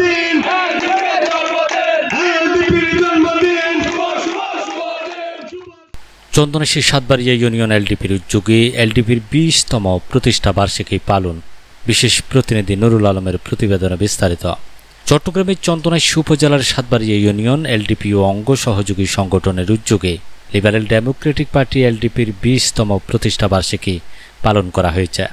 দিন। এলডিপির চন্দনেশী সাতবাড়িয়া ইউনিয়ন এলডিপির উদ্যোগে এলডিপির বিশতম প্রতিষ্ঠা বার্ষিকী পালন। বিশেষ প্রতিনিধি নুরুল আলমের প্রতিবেদনে বিস্তারিত। চট্টগ্রামের চন্দনাইশী উপজেলার সাতবাড়িয়া ইউনিয়ন এলডিপি ও অঙ্গ সহযোগী সংগঠনের উদ্যোগে লিবারেল ডেমোক্রেটিক পার্টি এলডিপির বিশতম প্রতিষ্ঠা বার্ষিকী পালন করা হয়েছে।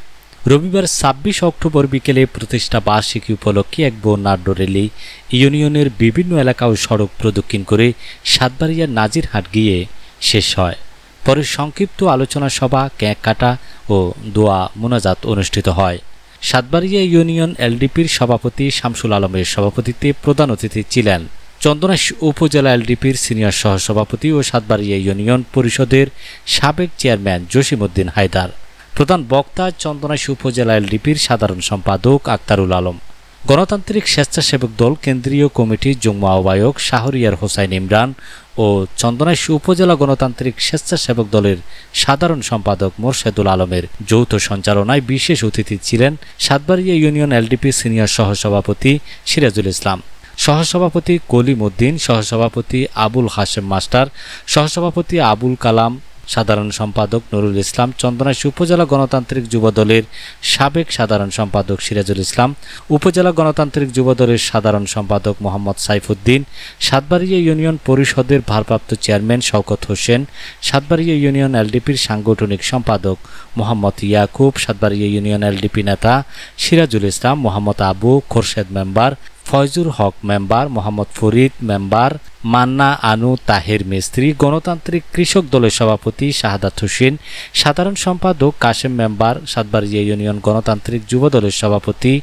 রবিবার ছাব্বিশ অক্টোবর বিকেলে প্রতিষ্ঠা বার্ষিকী উপলক্ষে এক বর্ণাঢ্য র্যালি ইউনিয়নের বিভিন্ন এলাকা ও সড়ক প্রদক্ষিণ করে সাতবাড়িয়ার নাজিরহাট গিয়ে শেষ হয়। পরে সংক্ষিপ্ত আলোচনা সভা, ক্যাক কাটা ও দোয়া মোনাজাত অনুষ্ঠিত হয়। সাতবাড়িয়া ইউনিয়ন এলডিপির সভাপতি শামসুল আলমের সভাপতিত্বে প্রধান অতিথি ছিলেন চন্দনাশ উপজেলা এলডিপির সিনিয়র সহসভাপতি ও সাতবাড়িয়া ইউনিয়ন পরিষদের সাবেক চেয়ারম্যান জসিমউদ্দিন হায়দার। প্রধান বক্তা চন্দনাশ উপজেলা এলডিপির সাধারণ সম্পাদক আক্তারুল আলম। গণতান্ত্রিক স্বেচ্ছাসেবক দল কেন্দ্রীয় কমিটির যুগ্ম আহ্বায়ক শাহরিয়ার হোসাইন ইমরান ও চন্দনাইশ উপজেলা গণতান্ত্রিক স্বেচ্ছাসেবক দলের সাধারণ সম্পাদক মোরশেদুল আলমের যৌথ সঞ্চালনায় বিশেষ অতিথি ছিলেন সাতবাড়িয়া ইউনিয়ন এলডিপি সিনিয়র সহসভাপতি সিরাজুল ইসলাম, সহসভাপতি কলিম উদ্দিন, সহসভাপতি আবুল হাশেম মাস্টার, সহসভাপতি আবুল কালাম সাধারণ সম্পাদক নুরুল ইসলাম চন্দনাইশ উপজেলা গণতান্ত্রিক যুবদলের সাবেক সাধারণ সম্পাদক সিরাজুল ইসলাম, উপজেলা গণতান্ত্রিক যুবদলের সাধারণ সম্পাদক মোহাম্মদ সাইফুদ্দিন, সাতবাড়িয়া ইউনিয়ন পরিষদের ভারপ্রাপ্ত চেয়ারম্যান শওকত হোসেন, সাতবাড়িয়া ইউনিয়ন এলডিপির সাংগঠনিক সম্পাদক মোহাম্মদ ইয়াকুব, সাতবাড়িয়া ইউনিয়ন এলডিপি নেতা Sirajul Islam, Mohammad Abu Khorshed member Foyzur Haque member, Mohammad Farid member, Manna Anu Taher মিস্ত্রি, গণতান্ত্রিক কৃষক দলের সভাপতি শাহাদাত হোসেন, সাধারণ সম্পাদক কাশেম মেম্বার, সাতবাড়িয়া ইউনিয়ন গণতান্ত্রিক যুব দলের সভাপতি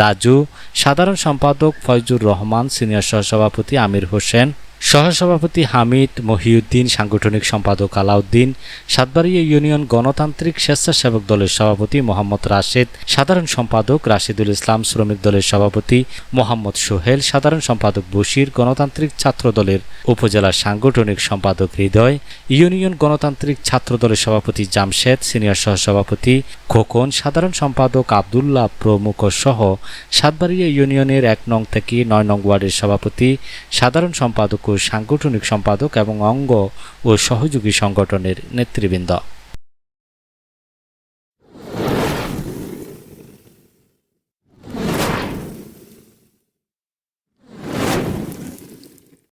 রাজু, সাধারণ সম্পাদক ফয়জুর রহমান, সিনিয়র সহসভাপতি আমির হোসেন সহসভাপতি হামিদ মহিউদ্দিন, সাংগঠনিক সম্পাদক আলাউদ্দিন, সাতবাড়িয়া ইউনিয়ন গণতান্ত্রিক স্বেচ্ছাসেবক দলের সভাপতি মোহাম্মদ রাশেদ, সাধারণ সম্পাদক রাশিদুল ইসলাম, শ্রমিক দলের সভাপতি মোহাম্মদ সোহেল, সাধারণ সম্পাদক বশির, গণতান্ত্রিক ছাত্র দলের উপজেলা সাংগঠনিক সম্পাদক হৃদয়, ইউনিয়ন গণতান্ত্রিক ছাত্র দলের সভাপতি জামশেদ, সিনিয়র সহসভাপতি খোকন, সাধারণ সম্পাদক আবদুল্লাহ প্রমুখ সহ সাতবাড়িয়া ইউনিয়নের এক নং থেকে নয় নং ওয়ার্ডের সভাপতি, সাধারণ সম্পাদক ও সাংগঠনিক সম্পাদক এবং অঙ্গ ও সহযোগী সংগঠনের নেতৃবৃন্দ।